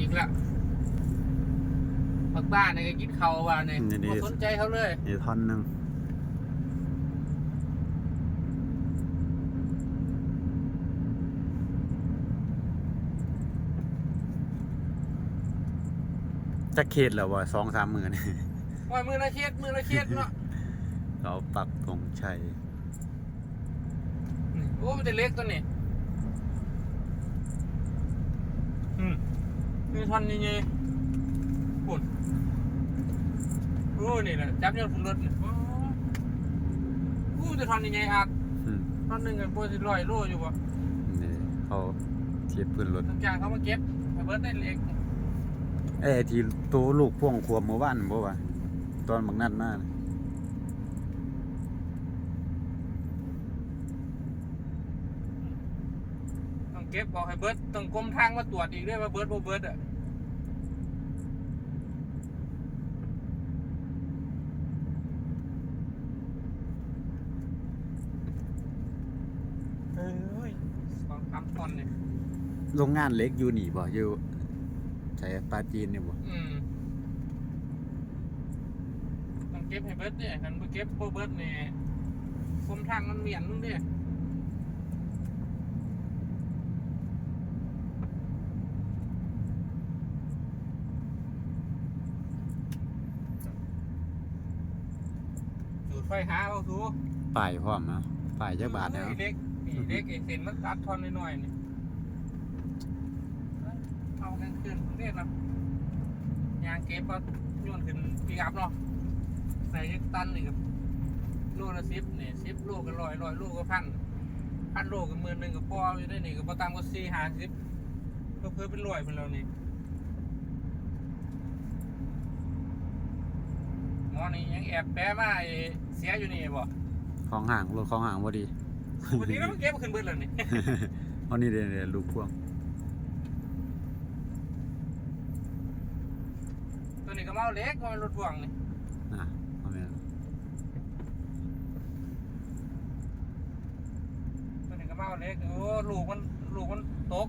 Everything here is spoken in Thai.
อีกละบักบ้านเนี่ยก็กินเขาวว่าเนี่ยนี่ๆบ่สนใจเขาเลยนี่ท่อนหนึ่งจะเขตแล้วว่าสองสามหมื่น ว่ามือละเช็ดมือละเช็ดเนาะ เราปักธงชัยนี่โอ้มันจะเล็กตัวนี้อืม นี่ท่อนยังไงปุ่นโอ้นี่แหละจับยอดขึ้นรถนี่โอ้โอ้จะท่อนยังไงอักอืมท่อนหนึ่งกันโบสิลอยโลอยู่บ่นี่เขาเทียบพื้นรถทั้งจางเขามาเก็บไปเบิร์ดได้เล็กเอ้ยที่ตัวลูกพ่วงควมเมื่อวานบ่วะตอนบักนัดมาน่ะ ต้อง เก็บบอกให้เบิร์ดต้องกรมทางมาตรวจอีกด้วยว่าเบิร์ดบ่เบิร์ดอะเอ้ยสองสามตอนเนี่ยโรงงานเล็กอยู่นี่บ่อยู่ใช้ปลาจีนนี่บ่อืมต้องเก็บให้เบิร์ดเนี่ยคันบ่เก็บบ่เบิร์ดเนี่ยกรมทางมันเหมียนมึงเด้สู ดไฟหาเอาสูป้ายพร้อมนะป้ายจักบาทแล้วเอ้ยเด็กนี่เด็กไอ้เส้นมันตัดทอนหน่อยๆนี่เอากลางคืนเรียกเนาะยางเก็บก็โยนขึ้นปีอัพเนาะใส่ยักตันนี่กับโลละสิบนี่สิบโลก็ร้อยร้อยโลก็พันพันโลก็หมื่นหนึ่งก็พออยู่ได้นี่ก็ประตามก็สี่ห้าสิบก็เพิ่มเป็นร้อยเป็นแล้วนี่ หมอนี่ยังแอบแปะมาไอ้เสียอยู่นี่บ่ของห่างรถของห่างบ่ดีวันนี้เราเก็บขึ้นเบิดแล้วนี่เอานี่เด้อลูกพ่วงตัวนี้ก็เมาเล็กก็มันรถพ่วงนี่น่ะเอาแม่นตัวนี้ก็เมาเล็กโอ้ลูกมันลูกมันตก